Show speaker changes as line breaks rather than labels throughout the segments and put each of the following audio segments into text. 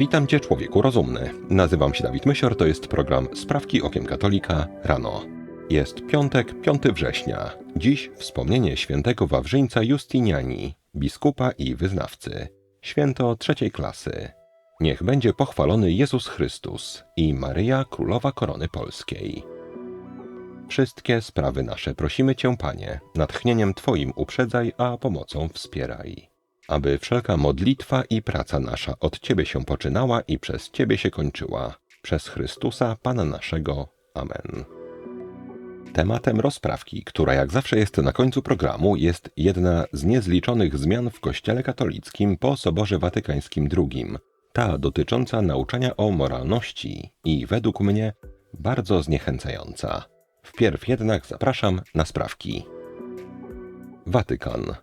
Witam Cię, człowieku rozumny. Nazywam się Dawid Mysior, to jest program Sprawki Okiem Katolika rano. Jest piątek, 5 września. Dziś wspomnienie świętego Wawrzyńca Justiniani, biskupa i wyznawcy. Święto trzeciej klasy. Niech będzie pochwalony Jezus Chrystus i Maryja Królowa Korony Polskiej. Wszystkie sprawy nasze prosimy Cię, Panie, natchnieniem Twoim uprzedzaj, a pomocą wspieraj. Aby wszelka modlitwa i praca nasza od Ciebie się poczynała i przez Ciebie się kończyła. Przez Chrystusa, Pana naszego. Amen. Tematem rozprawki, która jak zawsze jest na końcu programu, jest jedna z niezliczonych zmian w Kościele katolickim po Soborze Watykańskim II. Ta dotycząca nauczania o moralności i według mnie bardzo zniechęcająca. Wpierw jednak zapraszam na sprawki. Watykan.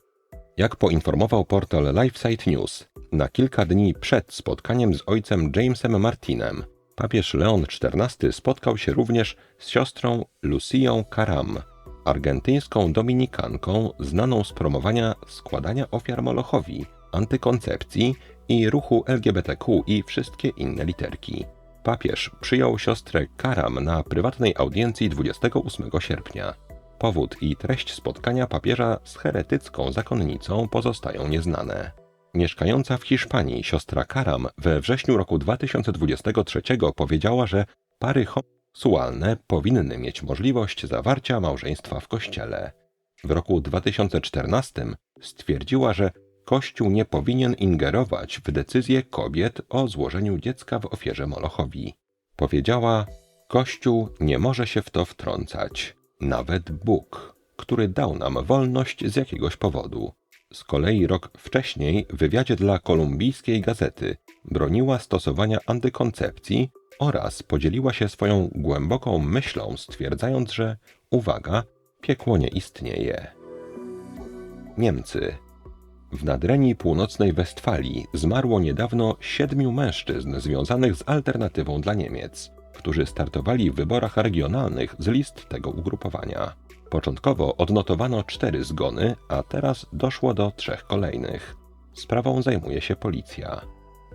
Jak poinformował portal LifeSite News, na kilka dni przed spotkaniem z ojcem Jamesem Martinem, papież Leon XIV spotkał się również z siostrą Lucią Karam, argentyńską dominikanką znaną z promowania składania ofiar Molochowi, antykoncepcji i ruchu LGBTQ i wszystkie inne literki. Papież przyjął siostrę Karam na prywatnej audiencji 28 sierpnia. Powód i treść spotkania papieża z heretycką zakonnicą pozostają nieznane. Mieszkająca w Hiszpanii siostra Karam we wrześniu roku 2023 powiedziała, że pary homoseksualne powinny mieć możliwość zawarcia małżeństwa w kościele. W roku 2014 stwierdziła, że Kościół nie powinien ingerować w decyzję kobiet o złożeniu dziecka w ofierze Molochowi. Powiedziała: Kościół nie może się w to wtrącać, nawet Bóg, który dał nam wolność z jakiegoś powodu. Z kolei rok wcześniej w wywiadzie dla kolumbijskiej gazety broniła stosowania antykoncepcji oraz podzieliła się swoją głęboką myślą, stwierdzając, że uwaga, piekło nie istnieje. Niemcy w Nadrenii Północnej Westfalii zmarło niedawno siedmiu mężczyzn związanych z alternatywą dla Niemiec, którzy startowali w wyborach regionalnych z list tego ugrupowania. Początkowo odnotowano cztery zgony, a teraz doszło do trzech kolejnych. Sprawą zajmuje się policja.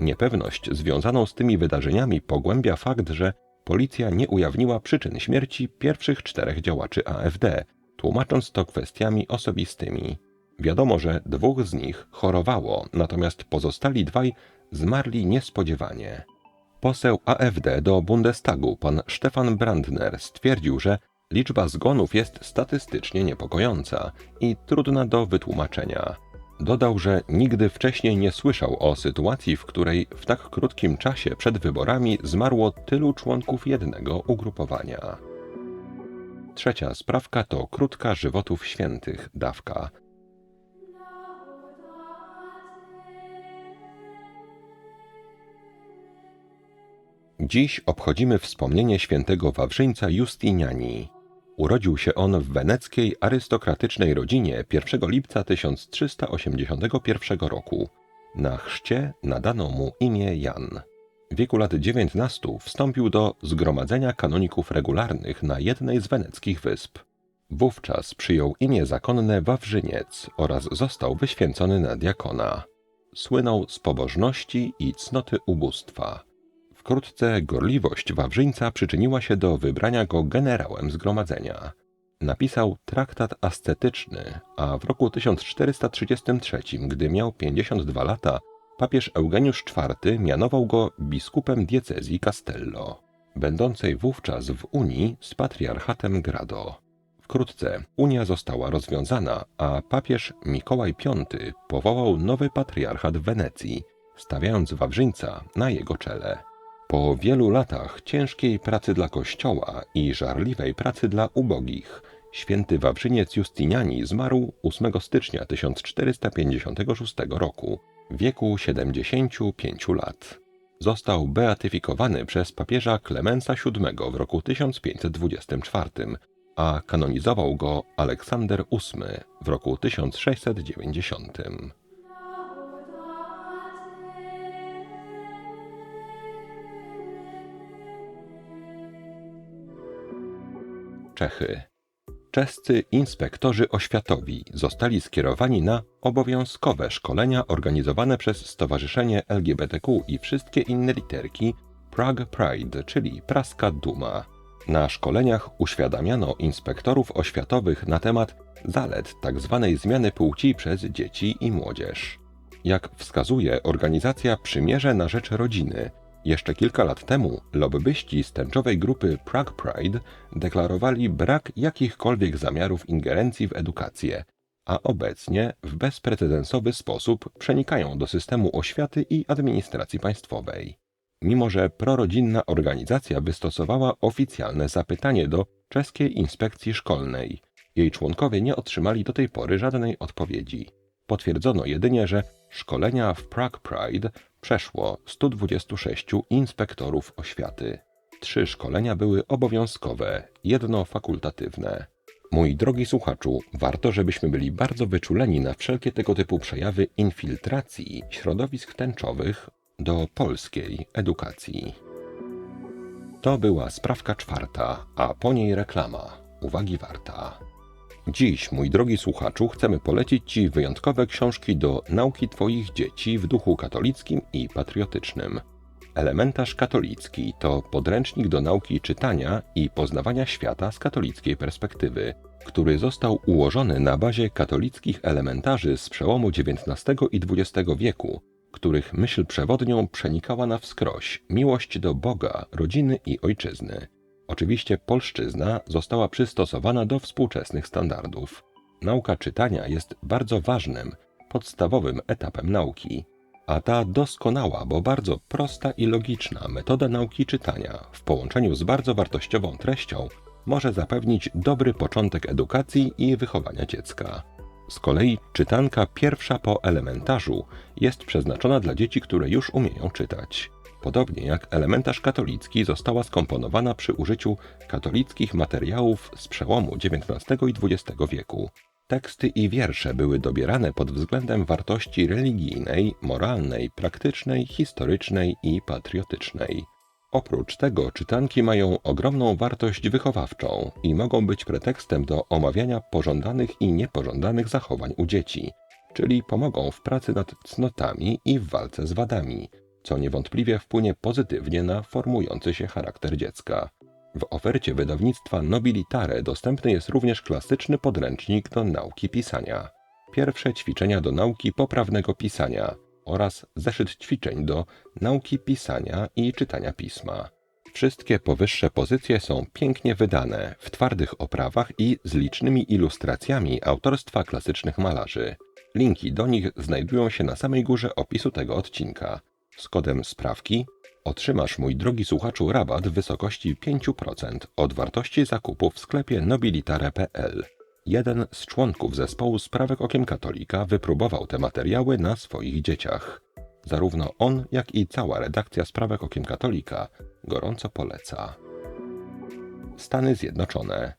Niepewność związaną z tymi wydarzeniami pogłębia fakt, że policja nie ujawniła przyczyn śmierci pierwszych czterech działaczy AfD, tłumacząc to kwestiami osobistymi. Wiadomo, że dwóch z nich chorowało, natomiast pozostali dwaj zmarli niespodziewanie. Poseł AfD do Bundestagu, pan Stefan Brandner, stwierdził, że liczba zgonów jest statystycznie niepokojąca i trudna do wytłumaczenia. Dodał, że nigdy wcześniej nie słyszał o sytuacji, w której w tak krótkim czasie przed wyborami zmarło tylu członków jednego ugrupowania. Trzecia sprawka to krótka żywotów świętych dawka. Dziś obchodzimy wspomnienie świętego Wawrzyńca Justiniani. Urodził się on w weneckiej arystokratycznej rodzinie 1 lipca 1381 roku. Na chrzcie nadano mu imię Jan. W wieku lat 19 wstąpił do zgromadzenia kanoników regularnych na jednej z weneckich wysp. Wówczas przyjął imię zakonne Wawrzyniec oraz został wyświęcony na diakona. Słynął z pobożności i cnoty ubóstwa Wkrótce gorliwość Wawrzyńca przyczyniła się do wybrania go generałem zgromadzenia. Napisał traktat ascetyczny, a w roku 1433, gdy miał 52 lata, papież Eugeniusz IV mianował go biskupem diecezji Castello, będącej wówczas w Unii z patriarchatem Grado. Wkrótce Unia została rozwiązana, a papież Mikołaj V powołał nowy patriarchat Wenecji, stawiając Wawrzyńca na jego czele. Po wielu latach ciężkiej pracy dla Kościoła i żarliwej pracy dla ubogich, święty Wawrzyniec Justiniani zmarł 8 stycznia 1456 roku w wieku 75 lat. Został beatyfikowany przez papieża Klemensa VII w roku 1524, a kanonizował go Aleksander VIII w roku 1690. Czechy. czescy inspektorzy oświatowi zostali skierowani na obowiązkowe szkolenia organizowane przez Stowarzyszenie LGBTQ i wszystkie inne literki Prague Pride, czyli Praska Duma. Na szkoleniach uświadamiano inspektorów oświatowych na temat zalet tzw. Tak zmiany płci przez dzieci i młodzież. Jak wskazuje organizacja Przymierze na Rzecz Rodziny, jeszcze kilka lat temu lobbyści z tęczowej grupy Prague Pride deklarowali brak jakichkolwiek zamiarów ingerencji w edukację, a obecnie w bezprecedensowy sposób przenikają do systemu oświaty i administracji państwowej. Mimo, że prorodzinna organizacja wystosowała oficjalne zapytanie do czeskiej inspekcji szkolnej, jej członkowie nie otrzymali do tej pory żadnej odpowiedzi. Potwierdzono jedynie, że szkolenia w Prague Pride przeszło 126 inspektorów oświaty. Trzy szkolenia były obowiązkowe, jedno fakultatywne. Mój drogi słuchaczu, warto, żebyśmy byli bardzo wyczuleni na wszelkie tego typu przejawy infiltracji środowisk tęczowych do polskiej edukacji. To była sprawka czwarta, a po niej reklama. Uwagi warta. Dziś, mój drogi słuchaczu, chcemy polecić Ci wyjątkowe książki do nauki Twoich dzieci w duchu katolickim i patriotycznym. Elementarz katolicki to podręcznik do nauki czytania i poznawania świata z katolickiej perspektywy, który został ułożony na bazie katolickich elementarzy z przełomu XIX i XX wieku, których myśl przewodnią przenikała na wskroś miłość do Boga, rodziny i ojczyzny. Oczywiście polszczyzna została przystosowana do współczesnych standardów. Nauka czytania jest bardzo ważnym, podstawowym etapem nauki, a ta doskonała, bo bardzo prosta i logiczna metoda nauki czytania w połączeniu z bardzo wartościową treścią może zapewnić dobry początek edukacji i wychowania dziecka. Z kolei czytanka pierwsza po elementarzu jest przeznaczona dla dzieci, które już umieją czytać. Podobnie jak elementarz katolicki została skomponowana przy użyciu katolickich materiałów z przełomu XIX i XX wieku. Teksty i wiersze były dobierane pod względem wartości religijnej, moralnej, praktycznej, historycznej i patriotycznej. Oprócz tego czytanki mają ogromną wartość wychowawczą i mogą być pretekstem do omawiania pożądanych i niepożądanych zachowań u dzieci, czyli pomogą w pracy nad cnotami i w walce z wadami, co niewątpliwie wpłynie pozytywnie na formujący się charakter dziecka. W ofercie wydawnictwa Nobilitare dostępny jest również klasyczny podręcznik do nauki pisania. Pierwsze ćwiczenia do nauki poprawnego pisania oraz zeszyt ćwiczeń do nauki pisania i czytania pisma. Wszystkie powyższe pozycje są pięknie wydane, w twardych oprawach i z licznymi ilustracjami autorstwa klasycznych malarzy. Linki do nich znajdują się na samej górze opisu tego odcinka. Z kodem sprawki otrzymasz, mój drogi słuchaczu, rabat w wysokości 5% od wartości zakupu w sklepie nobilitare.pl. Jeden z członków zespołu Sprawek Okiem Katolika wypróbował te materiały na swoich dzieciach. Zarówno on, jak i cała redakcja Sprawek Okiem Katolika gorąco poleca. Stany Zjednoczone.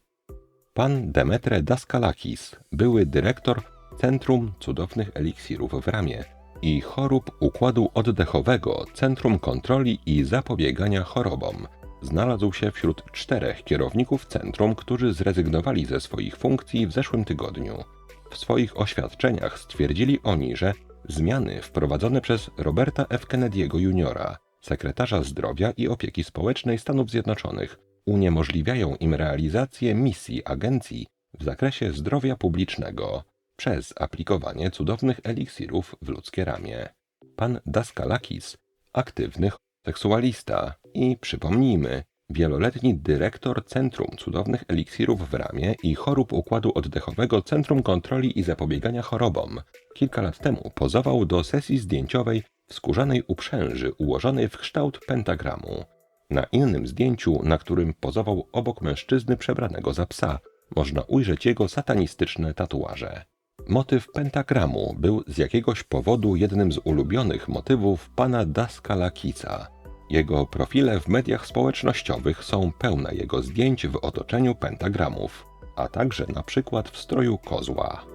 Pan Demetre Daskalakis, były dyrektor Centrum Cudownych Eliksirów w Ramie, i chorób układu oddechowego Centrum Kontroli i Zapobiegania Chorobom. Znalazł się wśród czterech kierowników centrum, którzy zrezygnowali ze swoich funkcji w zeszłym tygodniu. W swoich oświadczeniach stwierdzili oni, że zmiany wprowadzone przez Roberta F. Kennedy'ego Jr., sekretarza zdrowia i opieki społecznej Stanów Zjednoczonych, uniemożliwiają im realizację misji agencji w zakresie zdrowia publicznego przez aplikowanie cudownych eliksirów w ludzkie ramię. Pan Daskalakis, aktywny seksualista i, przypomnijmy, wieloletni dyrektor Centrum Cudownych Eliksirów w Ramię i Chorób Układu Oddechowego Centrum Kontroli i Zapobiegania Chorobom, kilka lat temu pozował do sesji zdjęciowej w skórzanej uprzęży ułożonej w kształt pentagramu. Na innym zdjęciu, na którym pozował obok mężczyzny przebranego za psa, można ujrzeć jego satanistyczne tatuaże. Motyw pentagramu był z jakiegoś powodu jednym z ulubionych motywów pana Daskala Kica. Jego profile w mediach społecznościowych są pełne jego zdjęć w otoczeniu pentagramów, a także na przykład w stroju kozła.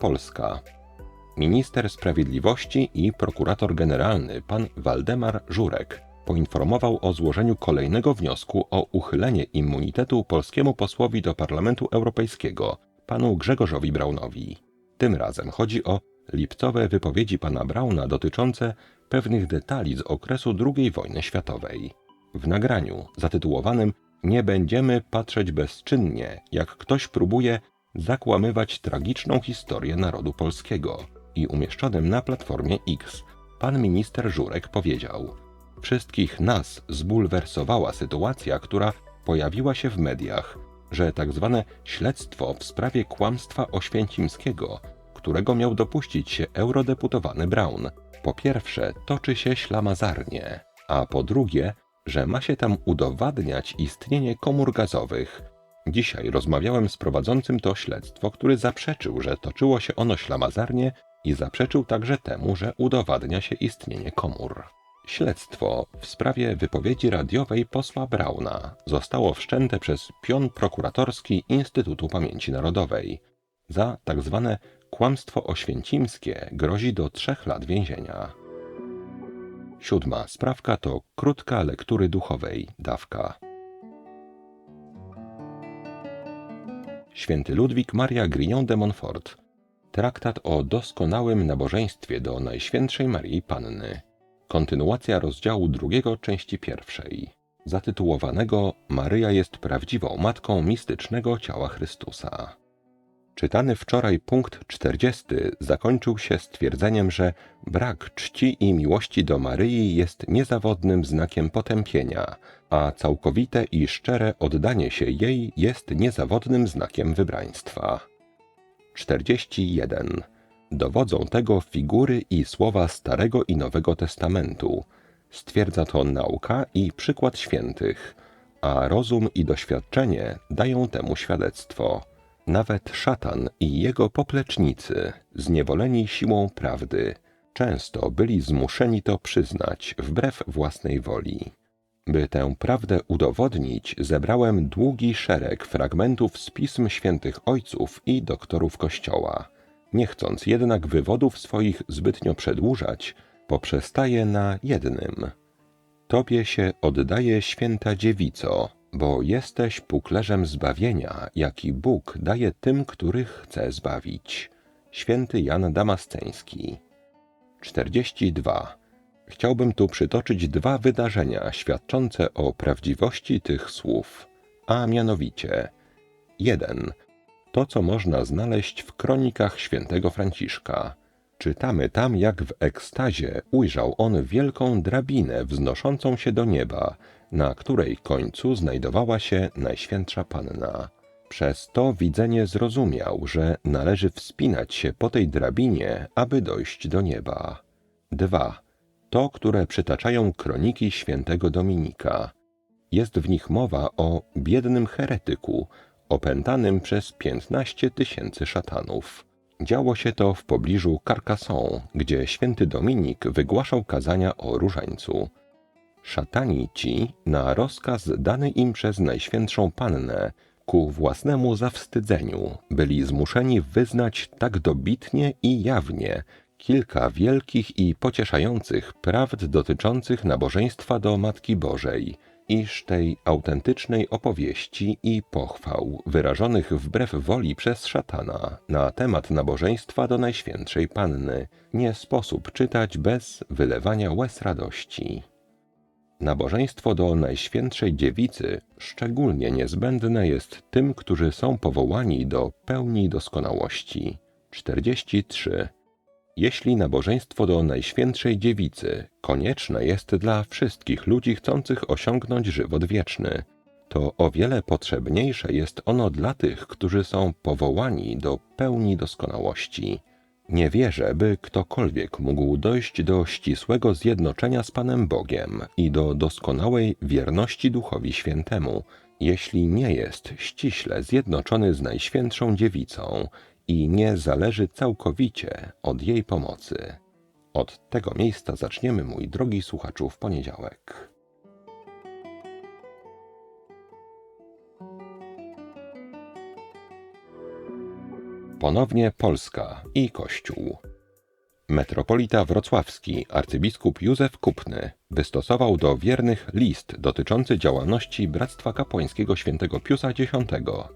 Polska. Minister Sprawiedliwości i prokurator generalny pan Waldemar Żurek poinformował o złożeniu kolejnego wniosku o uchylenie immunitetu polskiemu posłowi do Parlamentu Europejskiego, panu Grzegorzowi Braunowi. Tym razem chodzi o lipcowe wypowiedzi pana Brauna dotyczące pewnych detali z okresu II wojny światowej. W nagraniu zatytułowanym Nie będziemy patrzeć bezczynnie, jak ktoś próbuje zakłamywać tragiczną historię narodu polskiego i umieszczonym na platformie X, pan minister Żurek powiedział: Wszystkich nas zbulwersowała sytuacja, która pojawiła się w mediach, że tak zwane śledztwo w sprawie kłamstwa oświęcimskiego, którego miał dopuścić się eurodeputowany Braun, po pierwsze toczy się ślamazarnie, a po drugie, że ma się tam udowadniać istnienie komór gazowych. Dzisiaj rozmawiałem z prowadzącym to śledztwo, który zaprzeczył, że toczyło się ono ślamazarnie i zaprzeczył także temu, że udowadnia się istnienie komór. Śledztwo w sprawie wypowiedzi radiowej posła Brauna zostało wszczęte przez pion prokuratorski Instytutu Pamięci Narodowej. Za tak zwane kłamstwo oświęcimskie grozi do trzech lat więzienia. Siódma sprawka to krótka lektury duchowej, dawka. Święty Ludwik Maria Grignon de Montfort. Traktat o doskonałym nabożeństwie do Najświętszej Marii Panny. Kontynuacja rozdziału drugiego części pierwszej, zatytułowanego Maryja jest prawdziwą matką mistycznego ciała Chrystusa. Czytany wczoraj punkt 40 zakończył się stwierdzeniem, że brak czci i miłości do Maryi jest niezawodnym znakiem potępienia, a całkowite i szczere oddanie się jej jest niezawodnym znakiem wybraństwa. 41. Dowodzą tego figury i słowa Starego i Nowego Testamentu. Stwierdza to nauka i przykład świętych, a rozum i doświadczenie dają temu świadectwo. Nawet szatan i jego poplecznicy, zniewoleni siłą prawdy, często byli zmuszeni to przyznać wbrew własnej woli. By tę prawdę udowodnić, zebrałem długi szereg fragmentów z pism świętych ojców i doktorów Kościoła. Nie chcąc jednak wywodów swoich zbytnio przedłużać, poprzestaję na jednym. Tobie się oddaje święta dziewico, bo jesteś puklerzem zbawienia, jaki Bóg daje tym, których chce zbawić. Święty Jan Damasceński 42. Chciałbym tu przytoczyć dwa wydarzenia świadczące o prawdziwości tych słów, a mianowicie 1. To, co można znaleźć w kronikach świętego Franciszka. Czytamy tam, jak w ekstazie ujrzał on wielką drabinę wznoszącą się do nieba, na której końcu znajdowała się Najświętsza Panna. Przez to widzenie zrozumiał, że należy wspinać się po tej drabinie, aby dojść do nieba. 2. To, które przytaczają kroniki świętego Dominika. Jest w nich mowa o biednym heretyku, opętanym przez piętnaście tysięcy szatanów. Działo się to w pobliżu Carcassonne, gdzie święty Dominik wygłaszał kazania o różańcu. Szatani ci, na rozkaz dany im przez Najświętszą Pannę, ku własnemu zawstydzeniu, byli zmuszeni wyznać tak dobitnie i jawnie kilka wielkich i pocieszających prawd dotyczących nabożeństwa do Matki Bożej, iż tej autentycznej opowieści i pochwał wyrażonych wbrew woli przez szatana na temat nabożeństwa do Najświętszej Panny nie sposób czytać bez wylewania łez radości. Nabożeństwo do Najświętszej Dziewicy szczególnie niezbędne jest tym, którzy są powołani do pełni doskonałości. 43. Jeśli nabożeństwo do Najświętszej Dziewicy konieczne jest dla wszystkich ludzi chcących osiągnąć żywot wieczny, to o wiele potrzebniejsze jest ono dla tych, którzy są powołani do pełni doskonałości. Nie wierzę, by ktokolwiek mógł dojść do ścisłego zjednoczenia z Panem Bogiem i do doskonałej wierności Duchowi Świętemu, jeśli nie jest ściśle zjednoczony z Najświętszą Dziewicą i nie zależy całkowicie od jej pomocy. Od tego miejsca zaczniemy, mój drogi słuchaczu, w poniedziałek. Ponownie Polska i Kościół. Metropolita wrocławski arcybiskup Józef Kupny wystosował do wiernych list dotyczący działalności Bractwa Kapłańskiego Świętego Piusa X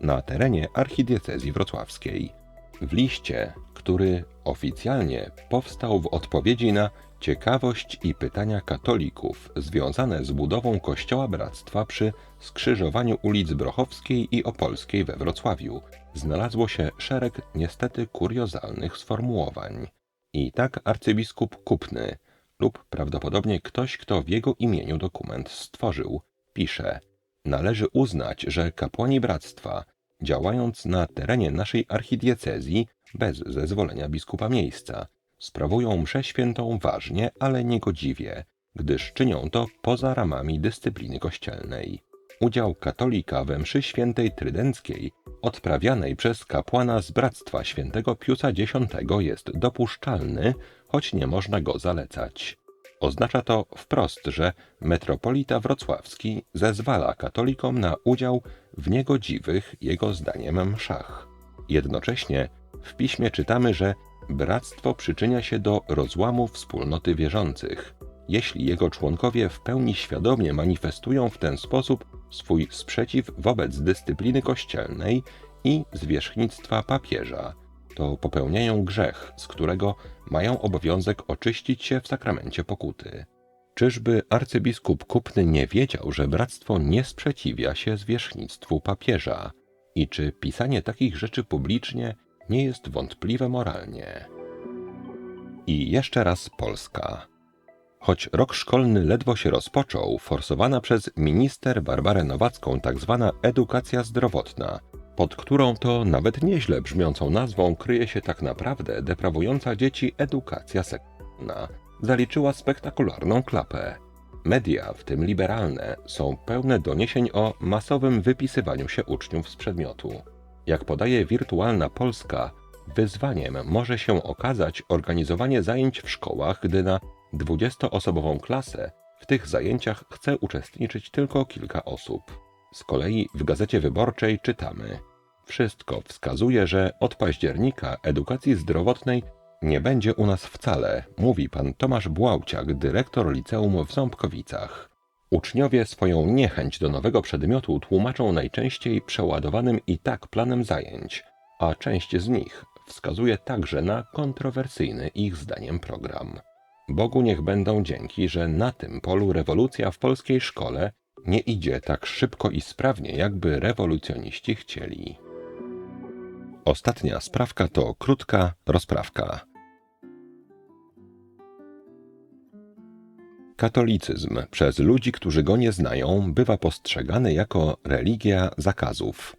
na terenie archidiecezji wrocławskiej. W liście, który oficjalnie powstał w odpowiedzi na ciekawość i pytania katolików związane z budową Kościoła Bractwa przy skrzyżowaniu ulic Brochowskiej i Opolskiej we Wrocławiu, znalazło się szereg niestety kuriozalnych sformułowań. I tak arcybiskup Kupny, lub prawdopodobnie ktoś, kto w jego imieniu dokument stworzył, pisze: Należy uznać, że kapłani bractwa, działając na terenie naszej archidiecezji bez zezwolenia biskupa miejsca, sprawują mszę świętą ważnie, ale niegodziwie, gdyż czynią to poza ramami dyscypliny kościelnej. Udział katolika we mszy świętej trydenckiej, odprawianej przez kapłana z Bractwa Świętego Piusa X jest dopuszczalny, choć nie można go zalecać. Oznacza to wprost, że metropolita wrocławski zezwala katolikom na udział w niegodziwych, jego zdaniem, mszach. Jednocześnie w piśmie czytamy, że bractwo przyczynia się do rozłamu wspólnoty wierzących, jeśli jego członkowie w pełni świadomie manifestują w ten sposób swój sprzeciw wobec dyscypliny kościelnej i zwierzchnictwa papieża, to popełniają grzech, z którego mają obowiązek oczyścić się w sakramencie pokuty. Czyżby arcybiskup Kupny nie wiedział, że bractwo nie sprzeciwia się zwierzchnictwu papieża? I czy pisanie takich rzeczy publicznie nie jest wątpliwe moralnie? I jeszcze raz Polska. Choć rok szkolny ledwo się rozpoczął, forsowana przez minister Barbarę Nowacką tzw. Tak edukacja zdrowotna, pod którą to nawet nieźle brzmiącą nazwą kryje się tak naprawdę deprawująca dzieci edukacja seksualna, zaliczyła spektakularną klapę. Media, w tym liberalne, są pełne doniesień o masowym wypisywaniu się uczniów z przedmiotu. Jak podaje wirtualna Polska, wyzwaniem może się okazać organizowanie zajęć w szkołach, gdy na 20-osobową klasę w tych zajęciach chce uczestniczyć tylko kilka osób. Z kolei w Gazecie Wyborczej czytamy: Wszystko wskazuje, że od października edukacji zdrowotnej nie będzie u nas wcale, mówi pan Tomasz Błałciak, dyrektor liceum w Ząbkowicach. Uczniowie swoją niechęć do nowego przedmiotu tłumaczą najczęściej przeładowanym i tak planem zajęć, a część z nich wskazuje także na kontrowersyjny ich zdaniem program. Bogu niech będą dzięki, że na tym polu rewolucja w polskiej szkole nie idzie tak szybko i sprawnie, jakby rewolucjoniści chcieli. Ostatnia sprawka to krótka rozprawka. Katolicyzm przez ludzi, którzy go nie znają, bywa postrzegany jako religia zakazów.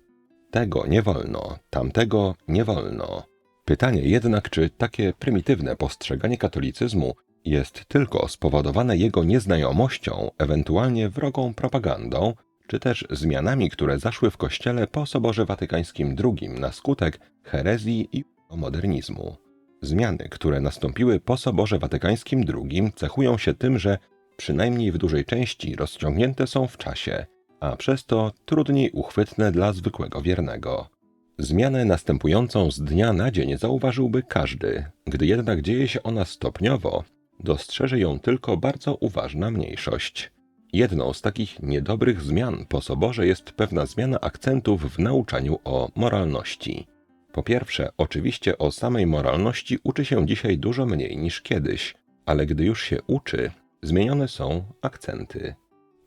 Tego nie wolno, tamtego nie wolno. Pytanie jednak, czy takie prymitywne postrzeganie katolicyzmu jest tylko spowodowane jego nieznajomością, ewentualnie wrogą propagandą, czy też zmianami, które zaszły w Kościele po Soborze Watykańskim II na skutek herezji i modernizmu. Zmiany, które nastąpiły po Soborze Watykańskim II, cechują się tym, że przynajmniej w dużej części rozciągnięte są w czasie, a przez to trudniej uchwytne dla zwykłego wiernego. Zmianę następującą z dnia na dzień zauważyłby każdy, gdy jednak dzieje się ona stopniowo, dostrzeże ją tylko bardzo uważna mniejszość. Jedną z takich niedobrych zmian po soborze jest pewna zmiana akcentów w nauczaniu o moralności. Po pierwsze, oczywiście o samej moralności uczy się dzisiaj dużo mniej niż kiedyś, ale gdy już się uczy, zmienione są akcenty.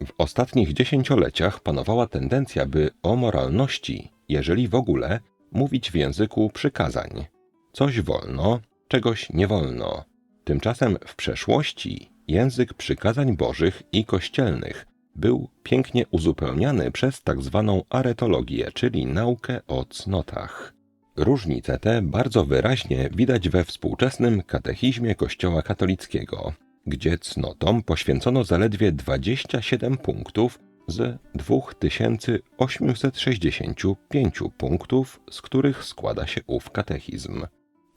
W ostatnich dziesięcioleciach panowała tendencja, by o moralności, jeżeli w ogóle, mówić w języku przykazań. Coś wolno, czegoś nie wolno. Tymczasem w przeszłości język przykazań bożych i kościelnych był pięknie uzupełniany przez tak zwaną aretologię, czyli naukę o cnotach. Różnice te bardzo wyraźnie widać we współczesnym katechizmie Kościoła katolickiego, gdzie cnotom poświęcono zaledwie 27 punktów z 2865 punktów, z których składa się ów katechizm.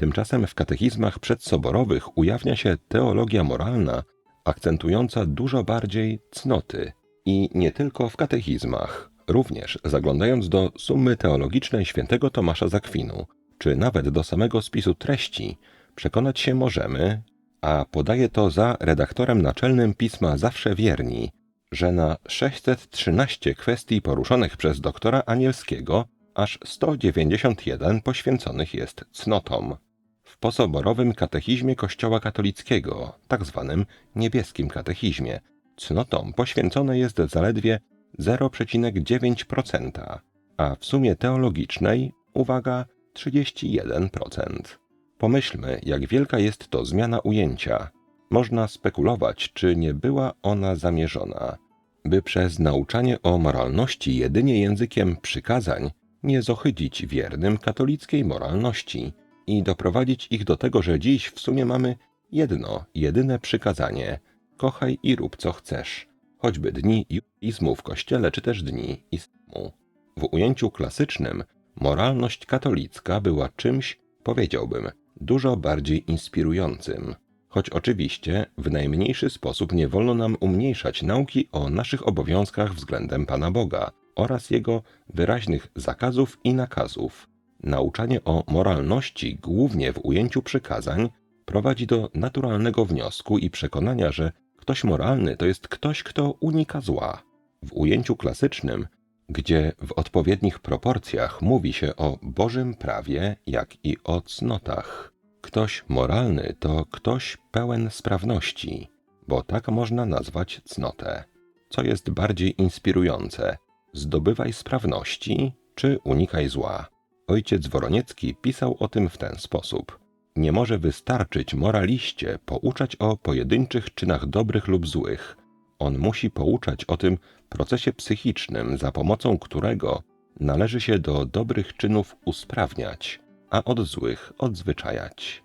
Tymczasem w katechizmach przedsoborowych ujawnia się teologia moralna, akcentująca dużo bardziej cnoty. I nie tylko w katechizmach, również zaglądając do sumy teologicznej świętego Tomasza Zakwinu, czy nawet do samego spisu treści, przekonać się możemy, a podaje to za redaktorem naczelnym pisma Zawsze Wierni, że na 613 kwestii poruszonych przez doktora Anielskiego aż 191 poświęconych jest cnotom. W posoborowym katechizmie Kościoła katolickiego, tak zwanym niebieskim katechizmie, cnotom poświęcone jest zaledwie 0,9%, a w sumie teologicznej, uwaga, 31%. Pomyślmy, jak wielka jest to zmiana ujęcia. Można spekulować, czy nie była ona zamierzona, by przez nauczanie o moralności jedynie językiem przykazań nie zohydzić wiernym katolickiej moralności i doprowadzić ich do tego, że dziś w sumie mamy jedno, jedyne przykazanie: kochaj i rób co chcesz, choćby dni izmu w kościele, czy też dni ismu. W ujęciu klasycznym moralność katolicka była czymś, powiedziałbym, dużo bardziej inspirującym. Choć oczywiście w najmniejszy sposób nie wolno nam umniejszać nauki o naszych obowiązkach względem Pana Boga oraz Jego wyraźnych zakazów i nakazów. Nauczanie o moralności, głównie w ujęciu przykazań, prowadzi do naturalnego wniosku i przekonania, że ktoś moralny to jest ktoś, kto unika zła. W ujęciu klasycznym gdzie w odpowiednich proporcjach mówi się o Bożym prawie, jak i o cnotach. Ktoś moralny to ktoś pełen sprawności, bo tak można nazwać cnotę. Co jest bardziej inspirujące? Zdobywaj sprawności, czy unikaj zła? Ojciec Woroniecki pisał o tym w ten sposób. Nie może wystarczyć moraliście pouczać o pojedynczych czynach dobrych lub złych. On musi pouczać o tym procesie psychicznym, za pomocą którego należy się do dobrych czynów usprawniać, a od złych odzwyczajać.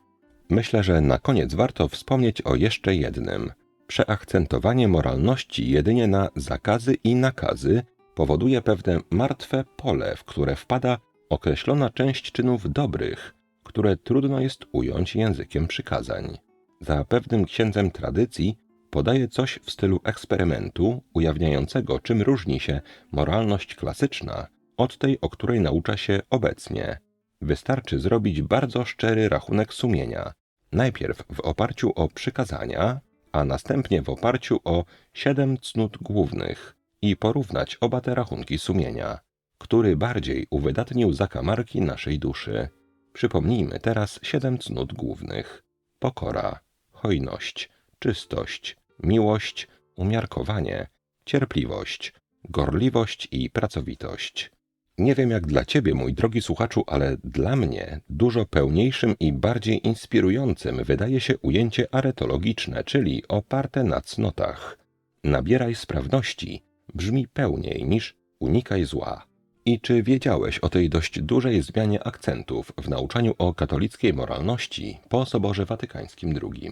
Myślę, że na koniec warto wspomnieć o jeszcze jednym. Przeakcentowanie moralności jedynie na zakazy i nakazy powoduje pewne martwe pole, w które wpada określona część czynów dobrych, które trudno jest ująć językiem przykazań. Za pewnym księdzem tradycji podaje coś w stylu eksperymentu ujawniającego, czym różni się moralność klasyczna od tej, o której naucza się obecnie. Wystarczy zrobić bardzo szczery rachunek sumienia, najpierw w oparciu o przykazania, a następnie w oparciu o siedem cnót głównych i porównać oba te rachunki sumienia, który bardziej uwydatnił zakamarki naszej duszy. Przypomnijmy teraz siedem cnót głównych: pokora, hojność, czystość, miłość, umiarkowanie, cierpliwość, gorliwość i pracowitość. Nie wiem jak dla ciebie, mój drogi słuchaczu, ale dla mnie dużo pełniejszym i bardziej inspirującym wydaje się ujęcie aretologiczne, czyli oparte na cnotach. Nabieraj sprawności brzmi pełniej niż unikaj zła. I czy wiedziałeś o tej dość dużej zmianie akcentów w nauczaniu o katolickiej moralności po Soborze Watykańskim II?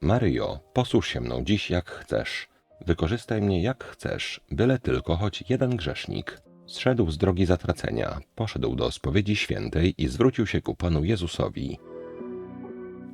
Maryjo, posłuż się mną dziś jak chcesz. Wykorzystaj mnie jak chcesz, byle tylko choć jeden grzesznik. Zszedł z drogi zatracenia, poszedł do spowiedzi świętej i zwrócił się ku Panu Jezusowi.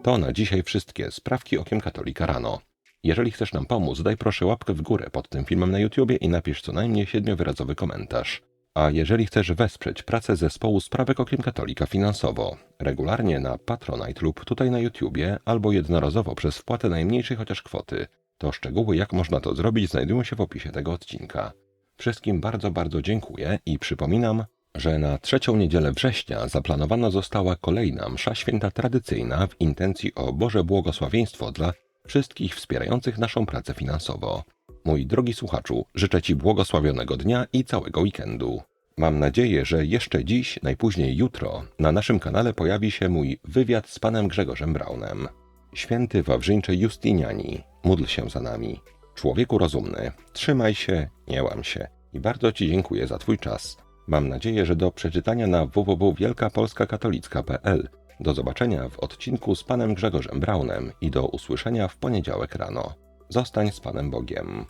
To na dzisiaj wszystkie sprawki okiem katolika rano. Jeżeli chcesz nam pomóc, daj proszę łapkę w górę pod tym filmem na YouTubie i napisz co najmniej siedmiowyrazowy komentarz. A jeżeli chcesz wesprzeć pracę zespołu Sprawek Okiem Katolika finansowo, regularnie na Patronite lub tutaj na YouTubie, albo jednorazowo przez wpłatę najmniejszej chociaż kwoty, to szczegóły jak można to zrobić znajdują się w opisie tego odcinka. Wszystkim bardzo, bardzo dziękuję i przypominam, że na trzecią niedzielę września zaplanowana została kolejna msza święta tradycyjna w intencji o Boże błogosławieństwo dla wszystkich wspierających naszą pracę finansowo. Mój drogi słuchaczu, życzę Ci błogosławionego dnia i całego weekendu. Mam nadzieję, że jeszcze dziś, najpóźniej jutro, na naszym kanale pojawi się mój wywiad z panem Grzegorzem Braunem. Święty Wawrzyńcze Justiniani, módl się za nami. Człowieku rozumny, trzymaj się, nie łam się i bardzo Ci dziękuję za Twój czas. Mam nadzieję, że do przeczytania na www.wielkapolskakatolicka.pl. Do zobaczenia w odcinku z panem Grzegorzem Braunem i do usłyszenia w poniedziałek rano. Zostań z Panem Bogiem.